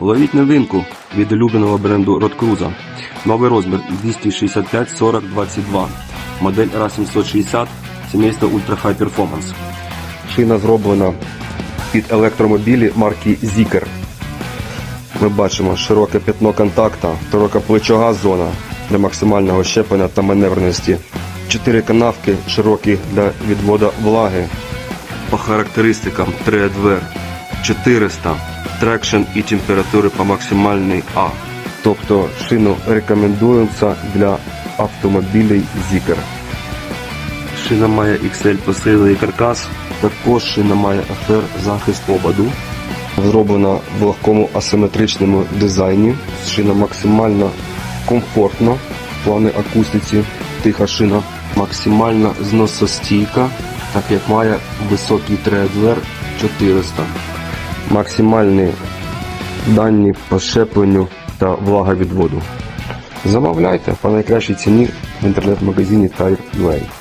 Ловіть новинку від улюбленого бренду Роткруза. Новий розмір 265 40 22. Модель RA760 сімейство Ultra High Performance. Шина зроблена під електромобілі марки Zikr. Ми бачимо широке пятно контакта, широка плечова зона для максимального щеплення та маневреності. Чотири канавки широкі для відводу влаги. По характеристикам треадвер 400, трекшн і температури по максимальній А. Тобто шину рекомендується для автомобілів Zikr. Шина має XL посилений каркас, також шина має FR захист ободу. Зроблена в легкому асиметричному дизайні. Шина максимально комфортна в плані акустиці. Тиха шина максимально зносостійка, так як має високий треадвер 400. Максимальні дані по щепленню та влаговідводу. Замовляйте по найкращій ціні в інтернет-магазині Tire Tire.ua.